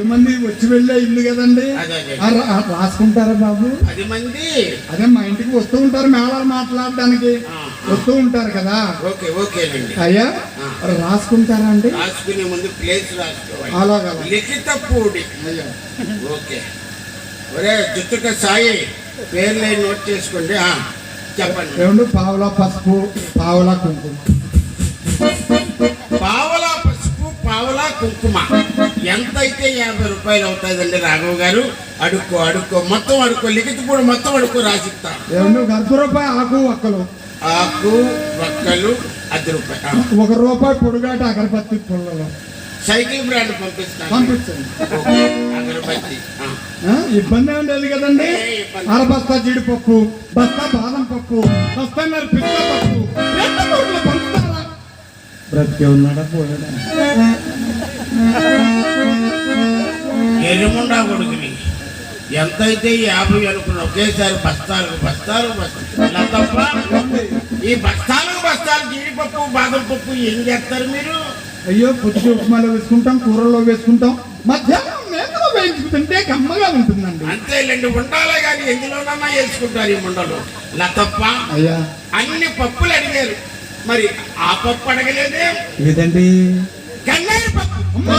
పది మంది వచ్చి వెళ్ళే ఇల్లు కదండి? రాసుకుంటారా బాబు? పది మంది. అదే మా ఇంటికి వస్తూ ఉంటారు మేళాలు మాట్లాడడానికి. వస్తూ ఉంటారు కదా? ఓకే ఓకేనండి. అయ్యా. రాసుకుంటారా అండి? రాసుకునే ముందు ప్లేస్ రాసుకోవాలి. అలాగా లిఖిత పూడి. అయ్యా. ఓకే. ఒరే జుట్టుక సాయి. పేర్లే నోట్ చేసుకోండి. చెప్పండి. పావులా పసుపు పావులా కుంకుమ. పావలా పసుపు పావలా కుంకుమ. ఎంత అయితే యాభై రూపాయలు అవుతుందండి రాఘవ్ గారు అడుక్కో అడుక్కో మొత్తం అడుక్కో లిఖిత పూడి మొత్తం అడుక్కో రాసిస్తా అర్ధ రూపాయి ఆకు ఒక్కలు. ఆకు ఒక్కలు అర్ధ రూపాయి ఒక రూపాయి పొడుగాట అగరబత్తి పుల్లలు. సైకిల్ బ్రాండ్ పంపిస్తాను. పంపించండి. అగరబత్తి. ఇబ్బంది ఏం లేదు కదండి. అర బస్తా జీడిపప్పు బస్తా బాదం పప్పు. బస్తాన్నర పిస్తా పప్పు రెండు మూటలు పంపుతారా బ్రతికే ఉన్నాడా పోయాడా? ఎరుముండా కొడుకుని. ఎంతైతే యాభై అనుకున్నా ఒకేసారి బస్తాలకు బస్తాలు బస్తాలు తప్ప ఈ బస్తాలకు బస్తాలు జీడిపప్పు బాదం పప్పు ఏం చేస్తారు మీరు? అయ్యో పొద్దు ఉప్మాలో వేసుకుంటాం కూరల్లో వేసుకుంటాం. మధ్యాహ్నం మేకలో వేయించుకు తింటే కమ్మగా ఉంటుందండి. అంతేలేండి ఉండాలే కానీ ఎందులోనన్నా వేసుకుంటారు ఈ ముండలు. ఇలా తప్ప అయ్యా. అన్ని పప్పులు అడిగారు. మరి ఆ పప్పు అడగలేదే? ఏదండి గన్నేరు పప్పు. అమ్మా!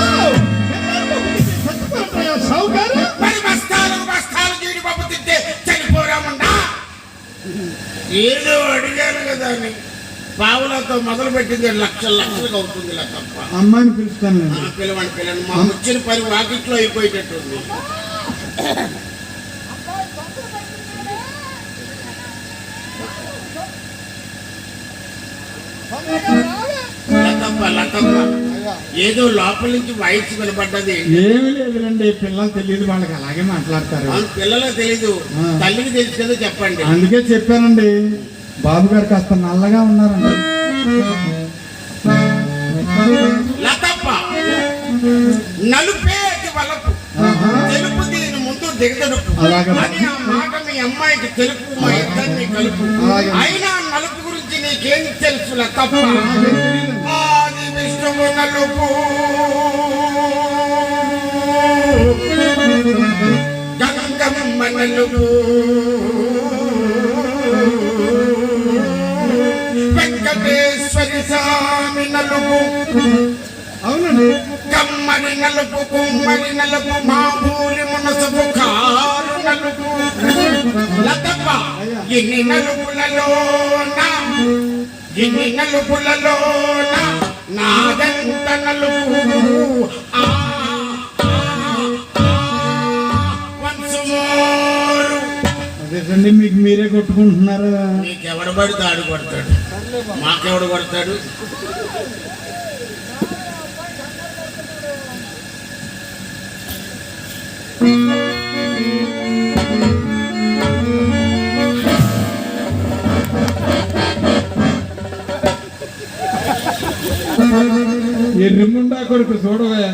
చచ్చిపోతాయా, సావుకారు? మరి బస్తాలు బస్తాలు జీడిపప్పు తింటే చనిపోరామండా ఏదో అడిగాను కదా అని. పావులతో మొదలు పెట్టింది లక్షల లక్షలకు అవుతుంది తప్ప అమ్మాయిని పిలుస్తాను పిలవండి పిల్లని మా వచ్చిన పని వాకిట్లో అయిపోయేటట్టుంది. లతప్ప ఏదో లోపల నుంచి వాయిస్ వినపడ్డది. ఏమీ లేదులండి పిల్లలు తెలియదు వాళ్ళకి అలాగే మాట్లాడతారు. పిల్లలకు తెలీదు. తల్లికి తెలుసు కదా చెప్పండి. అందుకే చెప్పానండి. బాబు గారు కాస్త నల్లగా ఉన్నారండి. లతప్ప నలుపే. తెలుపు దీని ముందు దిగదడుపు అలాగే. అని ఆ మాట మీ అమ్మాయికి తెలుపు మా ఇద్దరిని కలుపు. అయినా నలుపు గురించి నీకేం తెలుసు లతప్ప? విష్ణువు నలుపు. గంగమ్మ నలుపు. వెంకటేశ్వరి స్వామి నలుపు. అవునండి. కమ్మరి నలుపు కుమ్మరి నలుపు మా ఊరి మనసుపు కారు నలుపు. లతప్ప ఎన్ని నలుపులలోన? ఎన్ని నలుపులలోన? నాదంత నలుపు ఆ, ఆ, మీకు మీరే కొట్టుకుంటున్నారు? నీకెవడు పడితే ఆడు కొడతాడు. మాకెవడు కొడతాడు? ఎర్రముండా కొడుకు చూడవే.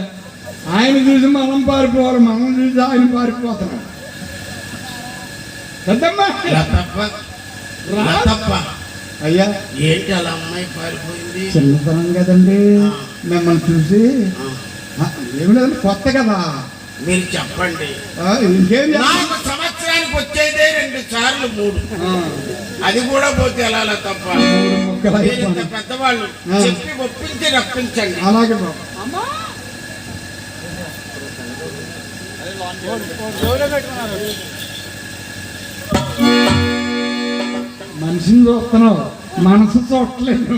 ఆయన చూసి మనం పారిపోవాలి మనం చూసి ఆయన పారిపోతున్నాం పెద్దమ్మా! లతప్ప లతప్ప. అయ్యా. ఏంటి అలా అమ్మాయి పారిపోయింది? చిన్నతనం కదండి. మిమ్మల్ని చూసి. ఏమి లేదండి కొత్త కదా. మీరు చెప్పండి. ఇంకేం సంవత్సరానికి వచ్చేదే రెండు సార్లు మూడు. అది కూడా పోతే ఎలా తప్ప? పెద్దవాళ్ళు. చెప్పి ఒప్పించి రప్పించండి. అలాగే మనిషిని చూస్తున్నావు. మనసు చూడలేదు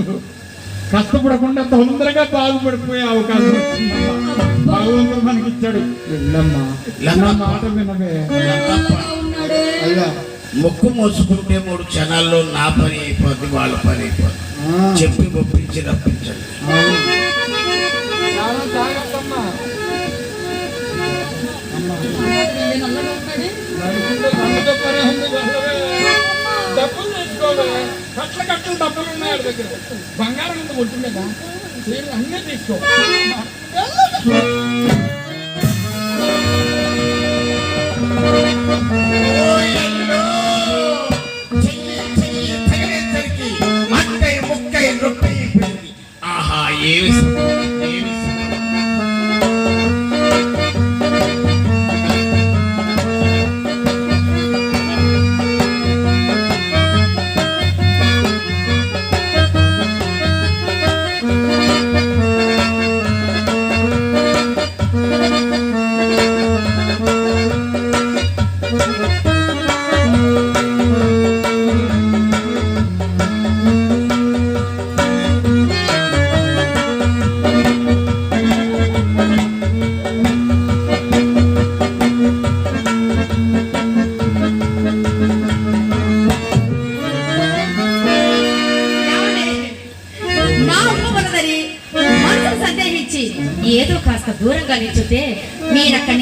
కష్టపడకుండా తొందరగా బాగుపడిపోయే అవకాశం భగవంతుడు మనకి ఇచ్చాడు వెళ్ళమ్మా మాట వినవే. అయ్యా. ముక్కు మోసుకుంటే మూడు క్షణాల్లో నా పని అయిపోద్ది వాళ్ళ పని అయిపోద్ది. చెప్పి ఒప్పించి రప్పించండి. డబ్బులు కట్ల కట్టలు డబ్బులు ఉన్నాయి ఆడి దగ్గర. బంగారం చీరలు అన్నీ తీసుకో. ఆహా ఏమి?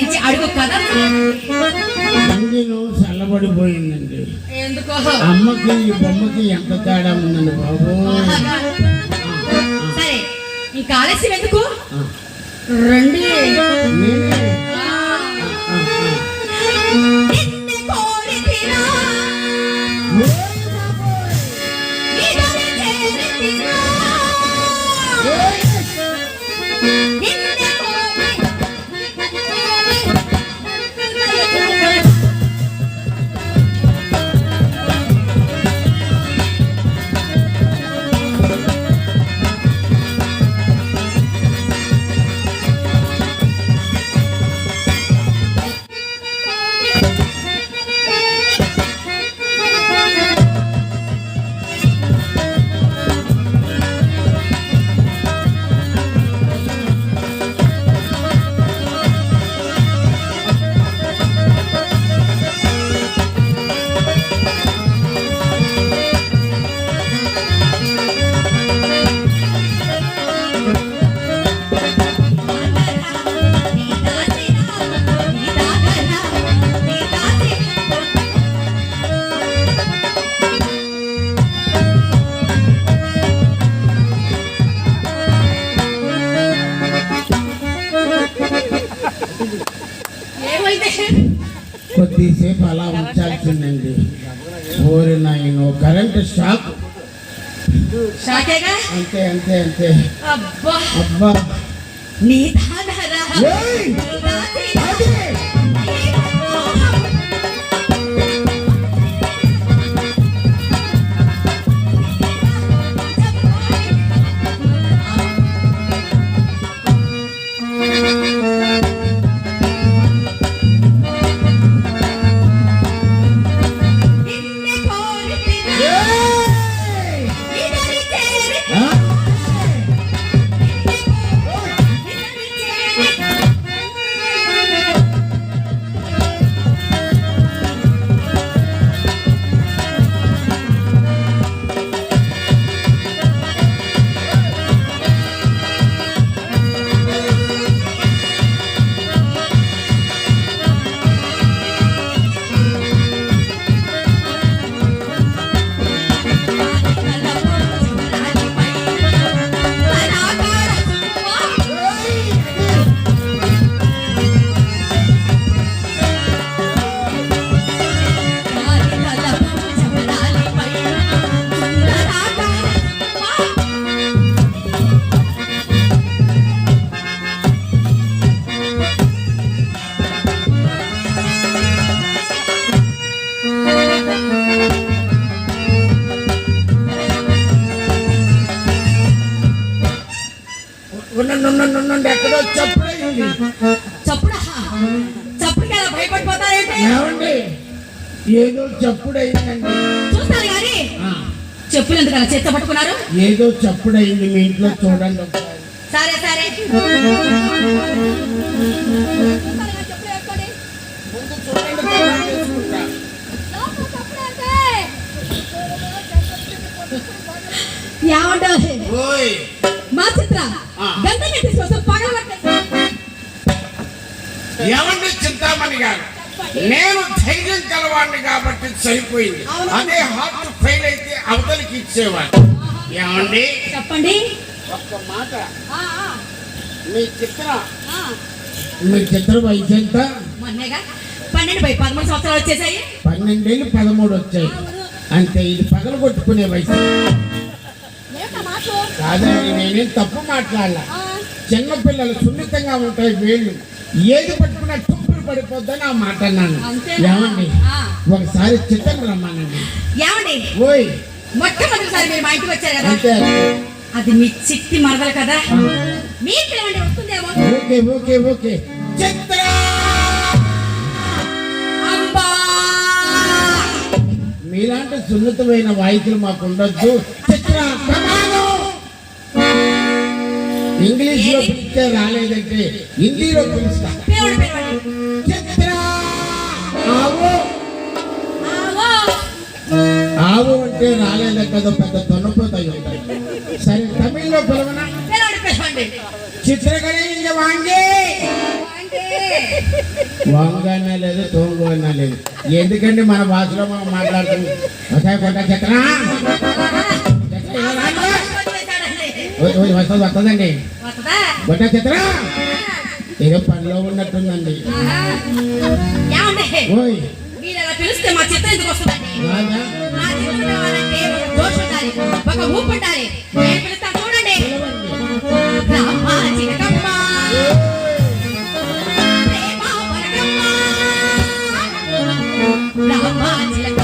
నుంచి అడుగు కదా. చల్లబడిపోయిందండి. ఎందుకో? అమ్మకి ఈ బొమ్మకి ఎంత తేడా ఉందండి బాబు? సరే ఇంకా ఆలస్యం ఎందుకు? రండి. నేనే. కొద్దిసేపు అలా ఉంచాల్సిందండి. ఓరి నాయన కరెంట్ షాక్. అంతే అంతే అంతే. అబ్బా! అబ్బా! నీ ఏయ్! చెప్పులు ఎందుకు అలా చేత్తో పట్టుకున్నారు? ఏదో చప్పుడైంది మీ ఇంట్లో చూడండి. సరే సరే. ఏమంటావు? మా చిత్ర కోసం చింతామణి గారు? నేను ధైర్యం కలవాడిని కాబట్టి సరిపోయింది. అవును. అదే హార్ట్ ఫెయిల్ అయితే అవతలికి ఇచ్చేవాడు. ఏమండి? చెప్పండి. ఒక్క మాట. మీ చిత్ర. మీ చిత్ర వయసు ఎంత? మొన్నేగా? పన్నెండు బై పదమూడు సంవత్సరాలు వచ్చేసాయి. పన్నెండేళ్ళు పదమూడు వచ్చాయి. అంతే ఇది పగలు కొట్టుకునే వయసు. కాదండి నేనేం తప్పు మాట్లాడాల. చిన్నపిల్లలు సున్నితంగా ఉంటాయి వేళ్ళు. ఏది పట్టుకున్నా తుప్పులు పడిపోద్దని ఆ మాట అన్నాను? ఏమండి. ఒకసారి చిత్రం రమ్మానండి. ఏమండి? ఓయ్. మొట్టమొదటిసారి మీరు మా ఇంటికి వచ్చారు కదా? అది మీ చిట్టి మరదలు కదా? పిలవండి వస్తుందేమో? Okay okay okay. చిత్ర! మీలాంటి సున్నితమైన వాయిద్యులు మాకు ఉండొద్దు. చిత్ర ఇంగ్లీష్లో పిలిస్తే రాలేదంటే హిందీలో పిలుస్తా. ఆవు అంటే రాలేదంటే అదో పెద్ద ఉంటాయి. సరే తమిళ్ళో పిలవనా చిత్రకళ వాంగే. లేదు తోంగు అన్నా లేదు. ఎందుకండి మన భాషలో మనం మాట్లాడుతుంది ఒకసారి కొట్ట చిత్ర వస్తుంది వస్తుందండి. వస్తుందా? కొట్ట చిత్ర ఏదో పనిలో ఉన్నట్టుందండి? ఓయ్. పిలిస్తే మా చిత్రం ఎందుకు వస్తుందండి? రాజా మా రావాలంటే ఒక జోష్ ఉండాలి ఒక ఊపు ఉండాలి నేను పిలుస్తాను చూడండి. రామ్మా చిలకమ్మ ప్రేమ పరగమ్మ రామ్మా చిలకమ్మ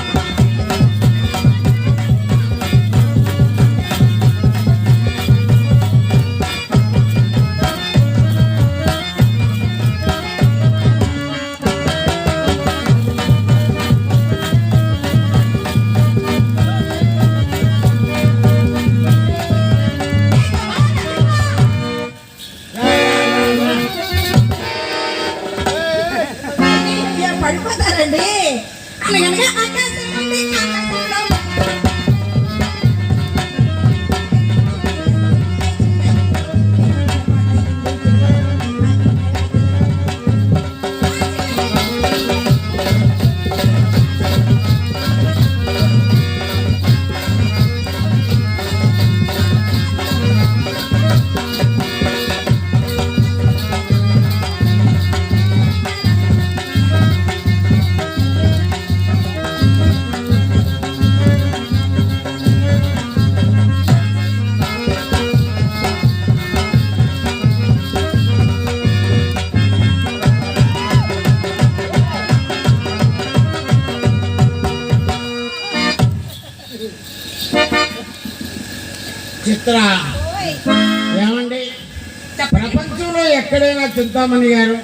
చింతామణి గారు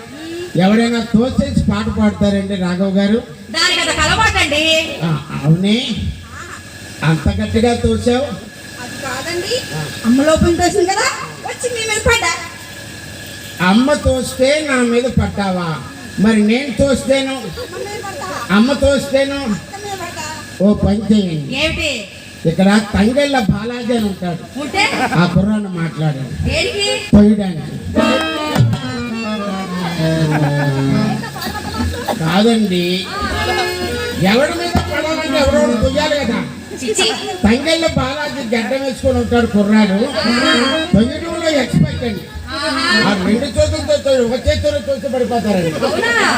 ఎవరైనా తోసేసి పాట పాడతారండి రాఘవ్ గారు? అవునే. అంత గట్టిగా తోసావు? అమ్మ లోపల తోసింది కదా వచ్చి మీ మీద పడ్డా. అమ్మ తోస్తే నా మీద పట్టావా మరి నేను తోస్తేను? అమ్మ తోస్తేను? ఓ పని చేయండి ఇక్కడ తంగెళ్ళ బాలాజీ అని ఉంటాడు. ఉంటే? ఆ కుర్రాన్ని మాట్లాడాడు పోయడానికి. కాదండి. ఎవడి మీద పడాలంటే ఒకడు తొయ్యాలి కదా. తంగెళ్ళ బాలాజీ గడ్డ వేసుకొని ఉంటాడు కుర్రాడు. తొయ్యడంలో ఎక్స్పెక్ట్ అండి. ఆ రెండు చేతులతో ఒక చేతితో తోసి పడిపోతారండి.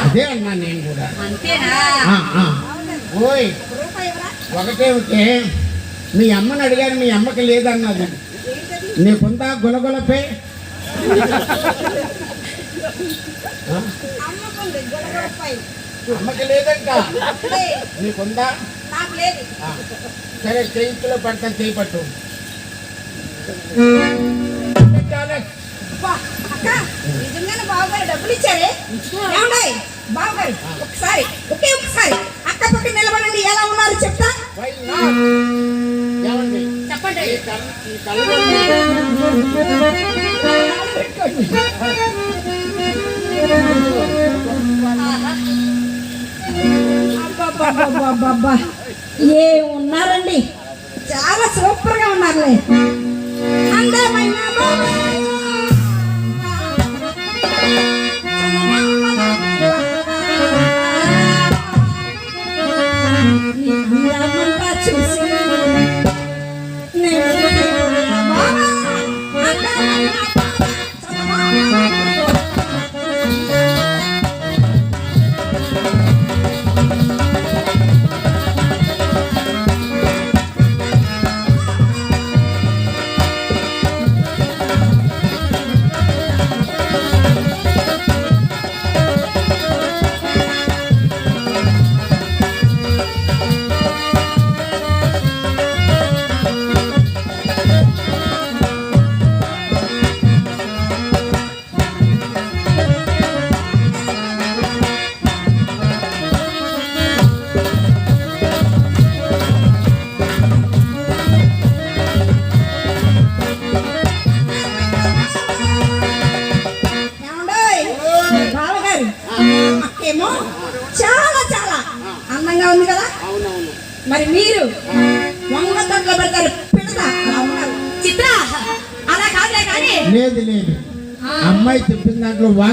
అదే అన్నా నేను కూడా. ఓయ్ ఎవరా ఒకటే. ఉంటే మీ అమ్మని అడిగాను మీ అమ్మకి లేదన్నది నీకుందా గులగులపే. అమ్మకి లేదంట. లే, నీకుందా? నాకు లేదు. ఆ, సరే చేయించులో పడతాను చేయి పట్టు. నిజంగానే డబ్బులు ఇచ్చారే? ఏమండి? బావగారు ఒకసారి ఒకే ఒకసారి అక్క పక్కన నిలబడండి ఎలా ఉన్నారు చెప్తా? చెప్పండి. ఈ ఏ ఉన్నారండి. చాలా సూపర్గా ఉన్నారులే.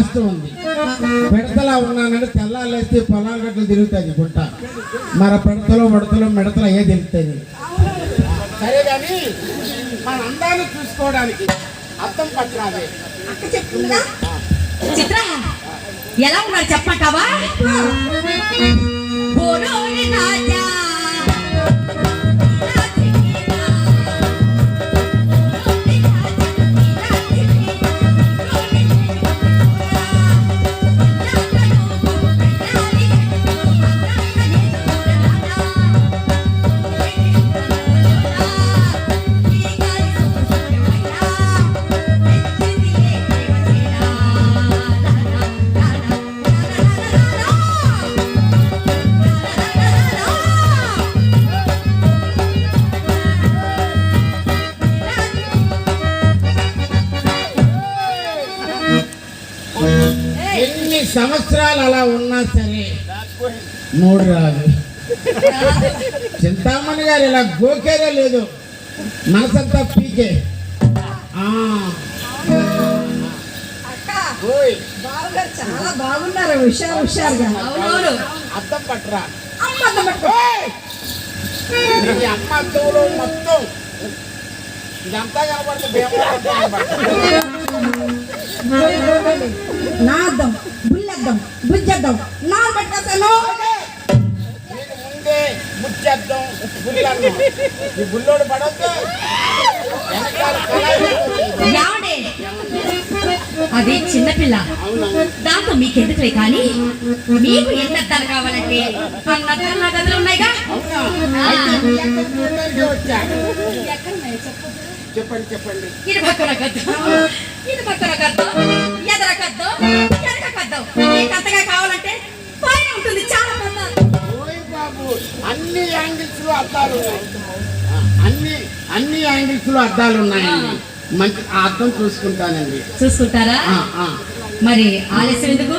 వాస్తవం ఉంది. పెడతలా ఉన్నానంటే తెల్లాలేస్తే పొలాల గట్లు తిరుగుతుంది గుంట మరి పెడతలో మడతలో మెడతలో ఏ తిరుగుతుంది సరే కానీ మన అందాన్ని చూసుకోవడానికి అర్థం పట్టరాదే. అక్క చెప్తుందిగా చిత్ర ఎలా ఉన్నారు చెప్పమంటావా? సంవత్సరాలు అలా ఉన్నా సరే మూడు రాదు. చింతామణి గారు ఇలా గోకేరే లేదు. మనసంతా పీకే. చాలా బాగున్నారు హుషారు హుషారుగా. అవునవును. అర్థం పట్టరా. అమ్మ అద్దం పట్టుకో అమ్మ అద్దములో మొత్తం. ఇదంతా కనపడుతుంది భీమవరం కనపడుతుంది నా అద్దం బుల్లద్దం బుజ్జద్దం నా పట్టుకొస్తాను నీకు ముందే ముచ్చేద్దాం ఈ బుల్లోడు పడొద్దు. అది చిన్నపిల్ల దాంతో మీకెందుకులే కానీ మీకు ఎన్ని అద్దాలు కావాలంటే అన్న అద్దాలు నా గదులు ఉన్నాయిగా? చూడటానికే వచ్చా? చెప్పండి చెప్పండి. ఇది పక్కన కద్దాం. ఇది పక్కన కద్దాం. ఎదర కద్దాం. వెనక కద్దాం. మీకు అంతగా కావాలంటే పైన ఉంటుంది చాలా పెద్ద. ఓయ్ బాబు అన్ని యాంగిల్స్లో అద్దాలు ఉన్నాయి. అన్ని అన్ని యాంగిల్స్లో అద్దాలు ఉన్నాయండి. మంచి ఆ అద్దం చూసుకుంటానండి. చూసుకుంటారా. మరి ఆలస్యం ఎందుకు?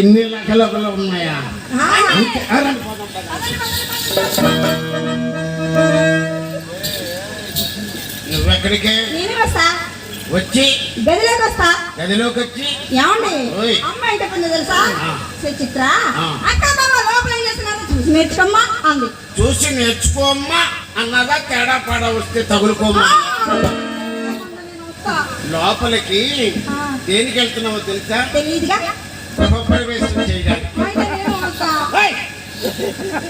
ఇన్ని లెక్కలు ఉన్నాయా. నువ్వెక్కడికే వచ్చి. గదిలోకి వస్తా. గదిలోకి వచ్చి. ఏమండి? ఓయ్. అమ్మ ఏంటో పని తెలుసా. చిత్ర. అక్క బావ లోపల ఏం చేస్తున్నారో? చూసి నేర్చుకోమ్మా అంది. చూసి నేర్చుకోమ్మా అన్నదా తేడా పాడ వస్తే తగులుకోమ్మా. లోపలికి. దేనికి వెళ్తున్నావో తెలుసా? తెలీదుగా?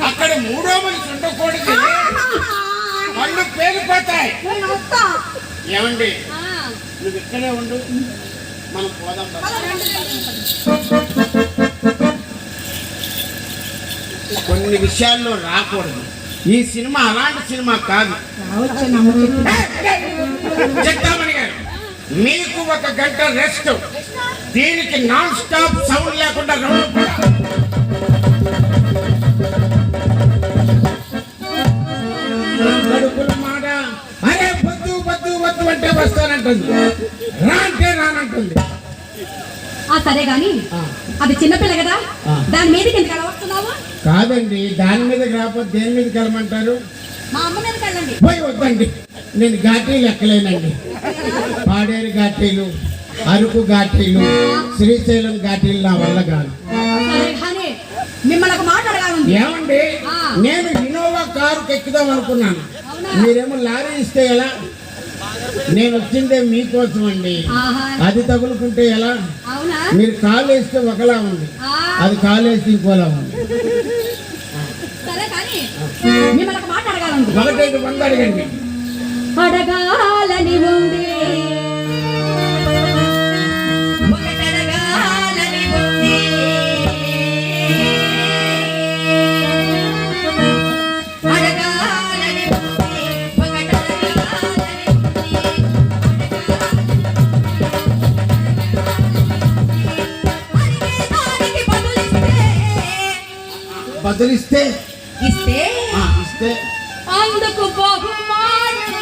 అక్కడ మూడో మనిషి ఉండకూడదు కళ్ళు పేలిపోతాయి. ఏమండి. నువ్వు ఇక్కడే ఉండు మనం పోదాం. కొన్ని విషయాల్లో రాకూడదు ఈ సినిమా అలాంటి సినిమా కాదు. చెప్తామని మీకు ఒక గంట రెస్ట్ దీనికి నాన్ స్టాప్ సౌండ్ లేకుండా మాట. అరే వద్దు వద్దు వద్దు అంటే వస్తానంటుంది. రా అంటే రానంటుంది. ఆ సరే గాని. అది చిన్నపిల్ల కదా. దాని మీదకి ఎందుకు కాదండి దాని మీదకి రాకపోతే దేని మీదకి వెళ్ళమంటారు? మా అమ్మ మీదకి వెళ్ళండి. పోయి వద్దండి. నేను ఘాటీలు ఎక్కలేనండి ఘాటీలు అరకు ఘాటీలు శ్రీశైలం ఘాటీలు నా వల్ల కాదు. మిమ్మల్ని ఒక మాట ఏమండి. నేను ఇన్నోవా కారు ఎక్కుదాం అనుకున్నాను. మీరేమో లారీ ఇస్తే ఎలా? నేను వచ్చిందే మీకోసం అండి అది తగులుకుంటే ఎలా? మీరు కాలు వేస్తే ఒకలా ఉంది. అది కాలు వేస్తే ఇంకోలా ఉంది. సరే కానీ మిమ్మల్ని ఒక మాట అడగాలండి. ఒకటైదు వంద అడగండి. అడగాలని ఉంది. బదులిస్తే ఇస్తే? ఆ, ఇస్తే. అందుకు బహుమానం.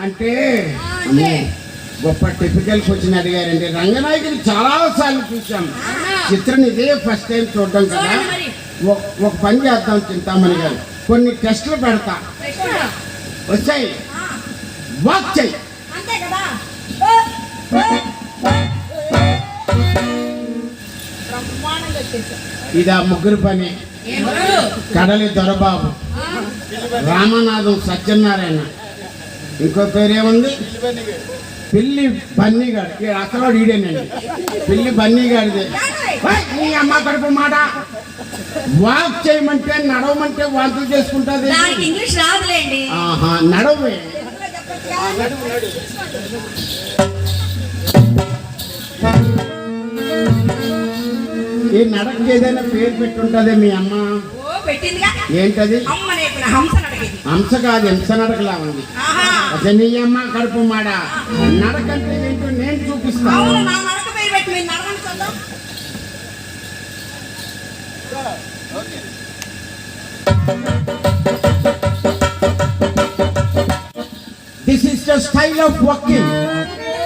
అంటే? గొప్ప టిపికల్ క్వశ్చన్ అడిగారండి రంగనాయకుని చాలా సార్లు చూసాం చిత్రం ఇదే ఫస్ట్ టైం చూడడం కదా. ఒక- పని చేద్దాం చింతామణి గారు. కొన్ని టెస్టులు పెడతా. వచ్చాయి. వాక్ చెయ్యి ఇది ఆ ముగ్గురు పని? కడలి దొరబాబు. రామనాథం సత్యనారాయణ. ఇంకో పేరేముంది? పిల్లి బన్నీగాడు అసలు ఈడేనండి. పిల్లి బన్నీగాడిదే నీ అమ్మ కడుపు మాట వాక్ చేయమంటే నడవమంటే వాంతులు చేసుకుంటుంది. దానికి ఇంగ్లీష్ రాదులేండి. ఆహా నడవే. ఈ నడకకి ఏదైనా పేరు పెట్టుంటదే మీ అమ్మ? ఏంటది? హంస కాదు హింస నడకలా ఉంది. అసలు నీ అమ్మ కడుపు మాడ. నడకంటే ఏంటో నేను చూపిస్తాను. అవును నా నడక పేరు పెట్టి మీరు